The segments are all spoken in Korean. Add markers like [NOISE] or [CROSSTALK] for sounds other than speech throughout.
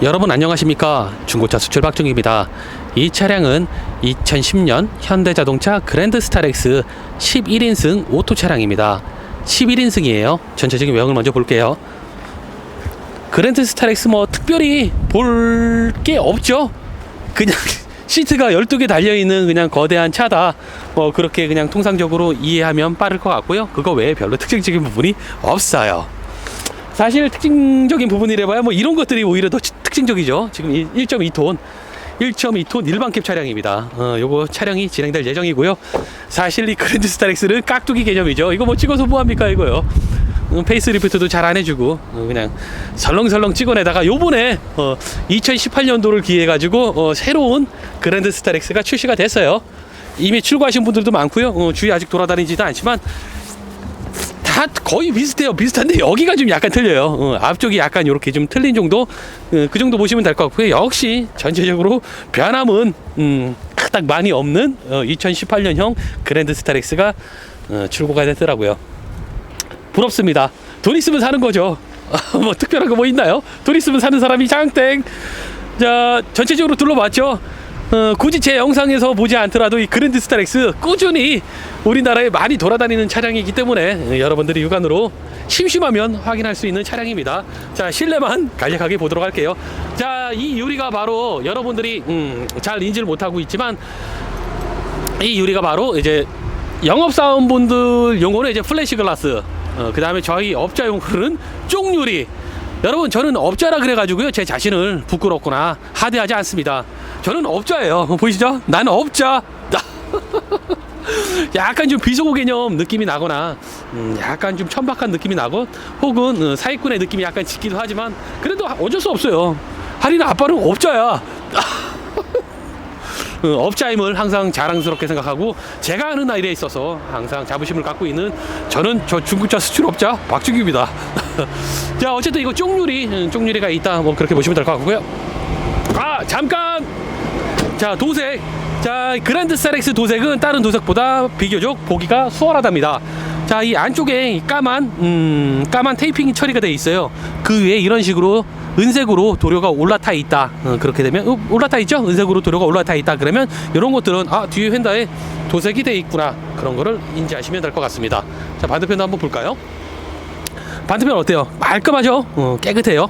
여러분 안녕하십니까? 중고차 수출 박중입니다. 이 차량은 2010년 현대자동차 그랜드 스타렉스 11인승 오토 차량입니다. 11인승이에요. 전체적인 외형을 먼저 볼게요. 그랜드 스타렉스 뭐 특별히 볼 게 없죠? 그냥 [LAUGHS] 시트가 12개 달려있는 그냥 거대한 차다. 뭐 그렇게 그냥 통상적으로 이해하면 빠를 것 같고요. 그거 외에 별로 특징적인 부분이 없어요 사실 특징적인 부분이래봐야 뭐 이런 것들이 오히려 더 치- 특징적이죠. 지금 1.2톤 1.2톤 일반캡 차량입니다. 어, 요거 차량이 진행될 예정이고요. 사실 이 그랜드 스타렉스는 깍두기 개념이죠. 이거 뭐 찍어서 뭐합니까 이거요. 음, 페이스리프트도 잘 안 해주고 어, 그냥 설렁설렁 찍어내다가 요번에 어, 2018년도를 기해 가지고 어, 새로운 그랜드 스타렉스가 출시가 됐어요. 이미 출고하신 분들도 많고요. 어, 주위 아직 돌아다니지도 않지만 다 거의 비슷해요. 비슷한데 여기가 좀 약간 틀려요. 어, 앞쪽이 약간 이렇게 좀 틀린 정도, 어, 그 정도 보시면 될 것 같고요. 역시 전체적으로 변함은 음, 딱 많이 없는 어, 2018년형 그랜드 스타렉스가 어, 출고가 됐더라고요. 부럽습니다. 돈 있으면 사는 거죠. [LAUGHS] 뭐 특별한 거 뭐 있나요? 돈 있으면 사는 사람이 장땡. 자 전체적으로 둘러봤죠. 어, 굳이 제 영상에서 보지 않더라도 이 그랜드 스타렉스 꾸준히 우리나라에 많이 돌아다니는 차량이기 때문에 어, 여러분들이 육안으로 심심하면 확인할 수 있는 차량입니다. 자 실내만 간략하게 보도록 할게요. 자 이 유리가 바로 여러분들이 음, 잘 인지를 못하고 있지만 이 유리가 바로 이제 영업사원분들 용어는 이제 플래시 글라스 어, 그 다음에 저희 업자 용어는 쪽유리 여러분 저는 업자라 그래가지고요. 제 자신을 부끄럽거나 하대하지 않습니다. 저는 업자예요. 어, [LAUGHS] 보이시죠? 나는 업자. [LAUGHS] 약간 좀 비속어 개념 느낌이 나거나 음, 약간 좀 천박한 느낌이 나고 혹은 어, 사기꾼의 느낌이 약간 짙기도 하지만 그래도 어쩔 수 없어요. 할인아 아빠는 업자야. [LAUGHS] 어, 업자임을 항상 자랑스럽게 생각하고 제가 아는 일에 있어서 항상 자부심을 갖고 있는 저는 저 중국차 수출업자 박준규입니다. [LAUGHS] 자 어쨌든 이거 쪽유리 음, 쪽유리가 있다 뭐 그렇게 보시면 될 것 같고요. 아 잠깐 자 도색 자 그랜드 스타렉스 도색은 다른 도색보다 비교적 보기가 수월하답니다. 자 이 안쪽에 이 까만 음 까만 테이핑 처리가 되어 있어요. 그 위에 이런 식으로 은색으로 도료가 올라타 있다. 어, 그렇게 되면 어, 올라타 있죠? 은색으로 도료가 올라타 있다. 그러면 이런 것들은 아 뒤에 휀다에 도색이 돼 있구나. 그런 거를 인지하시면 될 것 같습니다. 자 반대편도 한번 볼까요? 반대편 어때요? 말끔하죠? 어, 깨끗해요.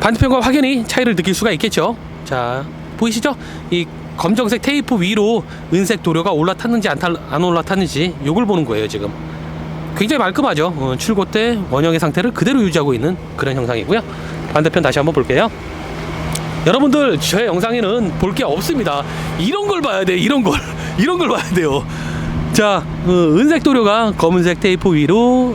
반대편과 확연히 차이를 느낄 수가 있겠죠. 자 보이시죠? 이 검정색 테이프 위로 은색 도료가 올라탔는지 안, 탈- 안 올라탔는지 요걸 보는 거예요 지금. 굉장히 말끔하죠. 어, 출고 때 원형의 상태를 그대로 유지하고 있는 그런 형상이고요. 반대편 다시 한번 볼게요. 여러분들 제 영상에는 볼 게 없습니다. 이런 걸 봐야 돼. 이런 걸 [LAUGHS] 이런 걸 봐야 돼요. 자, 어, 은색 도료가 검은색 테이프 위로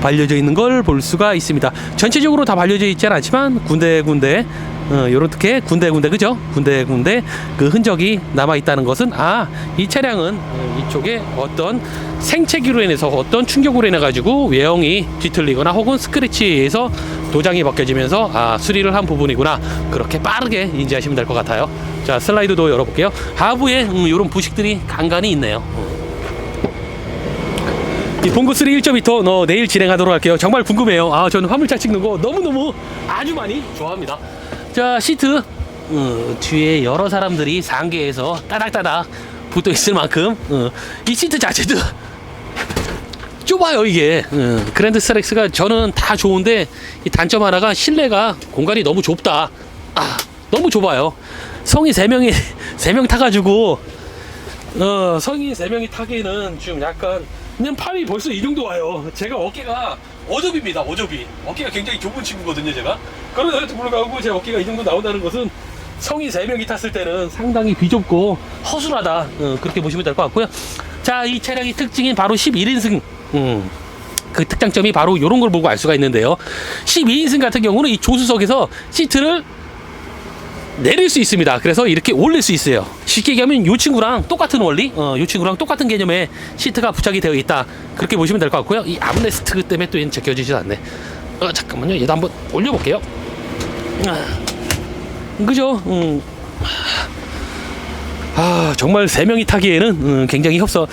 발려져 있는 걸 볼 수가 있습니다. 전체적으로 다 발려져 있지는 않지만 군데군데 어, 요렇게 군데군데 그죠? 군데군데 그 흔적이 남아 있다는 것은 아 이 차량은 어, 이쪽에 어떤 생체기로 인해서 어떤 충격으로 인해 가지고 외형이 뒤틀리거나 혹은 스크래치에서 도장이 벗겨지면서 아 수리를 한 부분이구나 그렇게 빠르게 인지하시면 될 것 같아요. 자 슬라이드도 열어볼게요. 하부에 음, 이런 부식들이 간간히 있네요. 이 봉구 3 1.2톤 어, 내일 진행하도록 할게요. 정말 궁금해요. 아, 저는 화물차 찍는 거 너무너무 아주 많이 좋아합니다. 자, 시트. 어, 뒤에 여러 사람들이 상계에서 따닥따닥 붙어 있을 만큼 어, 이 시트 자체도 [LAUGHS] 좁아요 이게 어, 그랜드 스타렉스가 저는 다 좋은데 이 단점 하나가 실내가 공간이 너무 좁다 아 너무 좁아요 성이 세명이 [LAUGHS] 세 명 타가지고 어, 성인 세 명이 타기에는 좀 약간 그냥 팔이 벌써 이 정도 와요. 제가 어깨가 어접입니다. 어접이 어깨가 굉장히 좁은 친구거든요. 제가 그런데도 불구하고 제 어깨가 이 정도 나온다는 것은 성인 세 명이 탔을 때는 상당히 비좁고 허술하다. 어, 그렇게 보시면 될 것 같고요. 자, 이 차량의 특징인 바로 11인승. 음. 그 특장점이 바로 이런 걸 보고 알 수가 있는데요. 12인승 같은 경우는 이 조수석에서 시트를 내릴 수 있습니다. 그래서 이렇게 올릴 수 있어요. 쉽게 얘기하면 이 친구랑 똑같은 원리, 어, 이 친구랑 똑같은 개념의 시트가 부착이 되어 있다. 그렇게 보시면 될 것 같고요. 이 암레스트 때문에 또 얘는 제껴지지 않네. 어, 잠깐만요. 얘도 한번 올려볼게요. 아, 그죠? 음. 아, 정말 세 명이 타기에는 음, 굉장히 협소.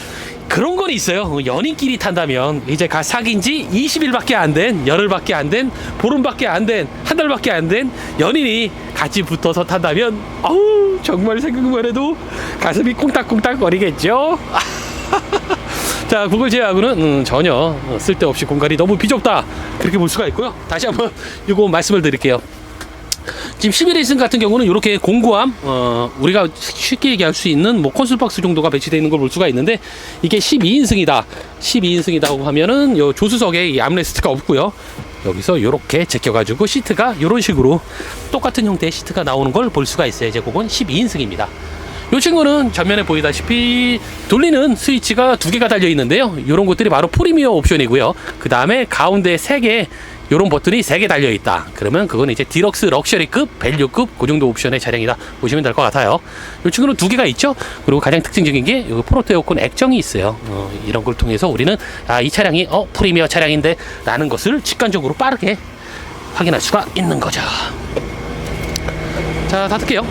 그런 건 있어요. 어, 연인끼리 탄다면 이제 가 사귄 지 20일밖에 안 된, 열흘밖에 안 된, 보름밖에 안 된, 한 달밖에 안 된 연인이 같이 붙어서 탄다면 어우 정말 생각만 해도 가슴이 콩닥콩닥 거리겠죠. [LAUGHS] 자, 구글 제약은 음, 전혀 어, 쓸데없이 공간이 너무 비좁다 그렇게 볼 수가 있고요. 다시 한번 이거 말씀을 드릴게요. 지금 11인승 같은 경우는 이렇게 공구함, 어, 우리가 쉽게 얘기할 수 있는 뭐 콘솔 박스 정도가 배치되어 있는 걸 볼 수가 있는데 이게 12인승이다. 12인승이다고 하면은 요 조수석에 이 암레스트가 없고요. 여기서 이렇게 제껴가지고 시트가 이런 식으로 똑같은 형태의 시트가 나오는 걸 볼 수가 있어요. 그건 12인승입니다. 이 친구는 전면에 보이다시피 돌리는 스위치가 두 개가 달려 있는데요. 이런 것들이 바로 프리미어 옵션이고요. 그 다음에 가운데 세 개, 이런 버튼이 세개 달려 있다. 그러면 그건 이제 디럭스 럭셔리급, 밸류급 그 정도 옵션의 차량이다 보시면 될 것 같아요. 이 친구는 두 개가 있죠. 그리고 가장 특징적인 게 포르테 에어컨 액정이 있어요. 어, 이런 걸 통해서 우리는 아, 이 차량이 어 프리미어 차량인데 라는 것을 직관적으로 빠르게 확인할 수가 있는 거죠. 자, 닫을게요.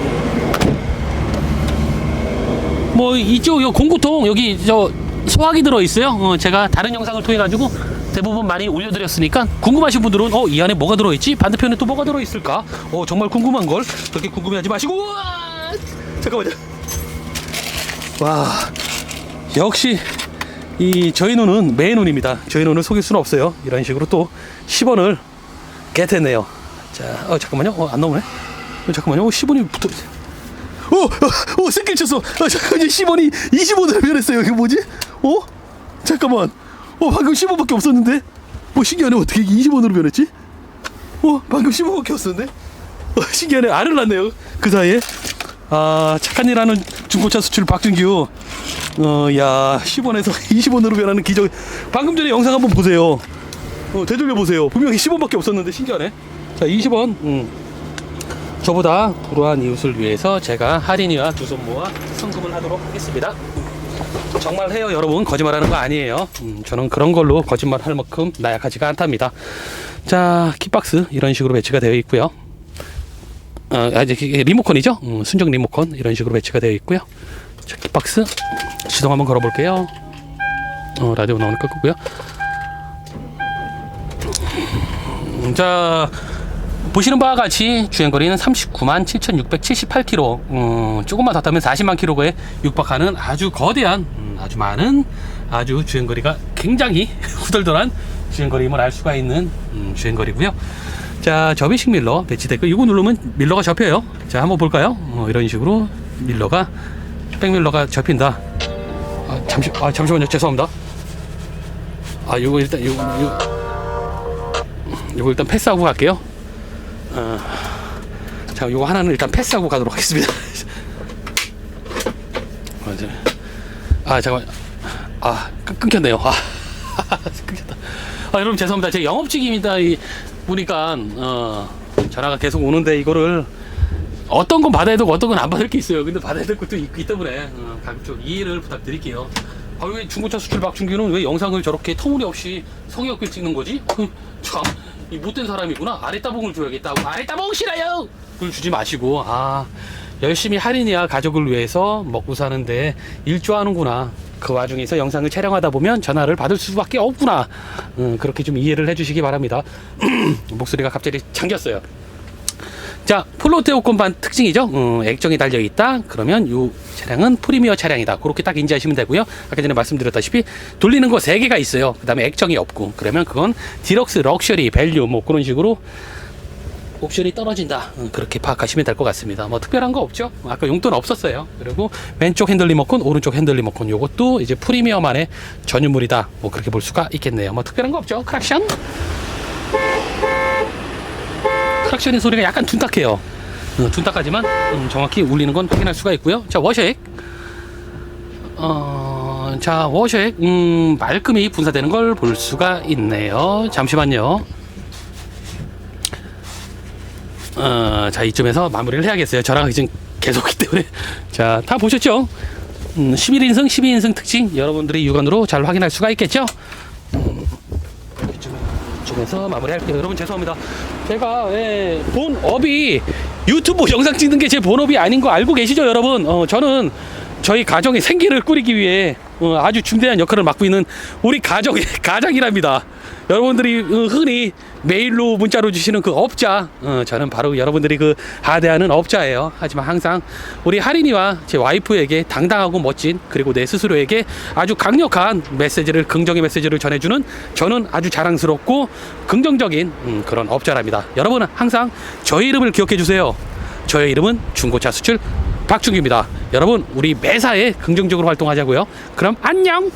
뭐 이쪽 요 공구통 여기 저 소화기 들어 있어요. 어, 제가 다른 영상을 통해 가지고 대부분 많이 올려드렸으니까 궁금하신 분들은 어 이 안에 뭐가 들어 있지? 반대편에 또 뭐가 들어 있을까? 어 정말 궁금한 걸 그렇게 궁금해하지 마시고! 잠깐만요. 와 역시 이 저희 눈은 매 눈입니다. 저희 눈을 속일 수는 없어요. 이런 식으로 또 10원을 겟했네요. 자, 어 잠깐만요. 어, 안 나오네. 어, 잠깐만요. 어, 10원이 붙어. 오, 어, 오, 새끼 쳤어. 아, 잠깐 이제 10원이 20원으로 변했어요. 이게 뭐지? 어? 잠깐만. 어, 방금 10원밖에 없었는데. 어, 신기하네. 어떻게 20원으로 변했지? 어, 방금 10원밖에 없었는데. 어, 신기하네. 알을 낳네요. 그 사이에. 아, 착한 일 하는 중고차 수출 박준규. 어, 야, 10원에서 20원으로 [LAUGHS] 변하는 기적. 방금 전에 영상 한번 보세요. 어, 되돌려 보세요. 분명히 10원밖에 없었는데 신기하네. 자, 20원. 음. 저보다 불우한 이웃을 위해서 제가 할인이와 두 손 모아 성금을 하도록 하겠습니다. 정말 해요, 여러분. 거짓말하는 거 아니에요. 음, 저는 그런 걸로 거짓말 할 만큼 나약하지가 않답니다. 자, 킥박스 이런 식으로 배치가 되어 있고요. 어, 아, 이제 리모컨이죠? 음, 순정 리모컨 이런 식으로 배치가 되어 있고요. 자, 킥박스 시동 한번 걸어볼게요. 어, 라디오 나오는 거 끄고요. 음, 자, 보시는 바와 같이 주행거리는 39만 7,678km, 음, 조금만 더 타면 40만 km에 육박하는 아주 거대한, 음, 아주 많은, 아주 주행거리가 굉장히 [LAUGHS] 후덜덜한 주행거리임을 알 수가 있는 음, 주행거리고요. 자, 접이식 밀러 배치됐고, 이거 누르면 밀러가 접혀요. 자, 한번 볼까요? 어, 이런 식으로 밀러가, 백밀러가 접힌다. 아, 잠시, 아, 잠시만요. 죄송합니다. 아, 요거 일단, 요거, 요거, 요거 일단 패스하고 갈게요. 어, 자, 요거 하나는 일단 패스하고 가도록 하겠습니다. [LAUGHS] 아, 잠깐. 아, 끊, 끊겼네요. 아, [LAUGHS] 끊겼다. 아, 여러분 죄송합니다. 제 영업직입니다. 이 보니까 어, 전화가 계속 오는데 이거를 어떤 건 받아야 되고 어떤 건 안 받을 게 있어요. 근데 받아야 될 것도 있기 때문에 어, 좀 이해를 부탁드릴게요. 아, 왜 중고차 수출 박준규는 왜 영상을 저렇게 터무니없이 성의 없게 찍는 거지? 어, [LAUGHS] 참, 이 못된 사람이구나. 아랫따봉을 줘야겠다 고. 아랫따봉 싫어요! 그걸 주지 마시고, 아, 열심히 할인이야 가족을 위해서 먹고 사는데 일조하는구나. 그 와중에서 영상을 촬영하다 보면 전화를 받을 수밖에 없구나. 음, 그렇게 좀 이해를 해주시기 바랍니다. [CLEARS THROAT] 목소리가 갑자기 잠겼어요. 자, 플로트 에어컨반 특징이죠. 어, 액정이 달려 있다. 그러면 이 차량은 프리미어 차량이다. 그렇게 딱 인지하시면 되고요. 아까 전에 말씀드렸다시피 돌리는 거 세 개가 있어요. 그다음에 액정이 없고. 그러면 그건 디럭스 럭셔리 밸류 뭐 그런 식으로 옵션이 떨어진다. 어, 그렇게 파악하시면 될 것 같습니다. 뭐 특별한 거 없죠. 아까 용도는 없었어요. 그리고 왼쪽 핸들 리모컨, 오른쪽 핸들 리모컨 요것도 이제 프리미어만의 전유물이다. 뭐 그렇게 볼 수가 있겠네요. 뭐 특별한 거 없죠. 크락션. 크락션의 소리가 약간 둔탁해요. 어, 둔탁하지만 음, 정확히 울리는 건 확인할 수가 있고요. 자 워셔액. 어, 자 워셔액 음, 말끔히 분사되는 걸 볼 수가 있네요. 잠시만요. 어, 자 이쯤에서 마무리를 해야겠어요. 저랑 지금 계속기 때문에 [LAUGHS] 자 다 보셨죠? 음, 11인승, 12인승 특징 여러분들이 육안으로 잘 확인할 수가 있겠죠? 이쯤에서 마무리할게요. 여러분 죄송합니다. 제가 예, 본업이 유튜브 영상 찍는 게 제 본업이 아닌 거 알고 계시죠, 여러분? 어, 저는 저희 가정의 생계를 꾸리기 위해 어, 아주 중대한 역할을 맡고 있는 우리 가족의 [LAUGHS] 가장이랍니다. 여러분들이 어, 흔히 메일로 문자로 주시는 그 업자, 어, 저는 바로 여러분들이 그 하대하는 업자예요. 하지만 항상 우리 하린이와 제 와이프에게 당당하고 멋진 그리고 내 스스로에게 아주 강력한 메시지를 긍정의 메시지를 전해주는 저는 아주 자랑스럽고 긍정적인 음, 그런 업자랍니다. 여러분은 항상 저의 이름을 기억해 주세요. 저의 이름은 중고차 수출 박준규입니다. 여러분 우리 매사에 긍정적으로 활동하자고요. 그럼 안녕.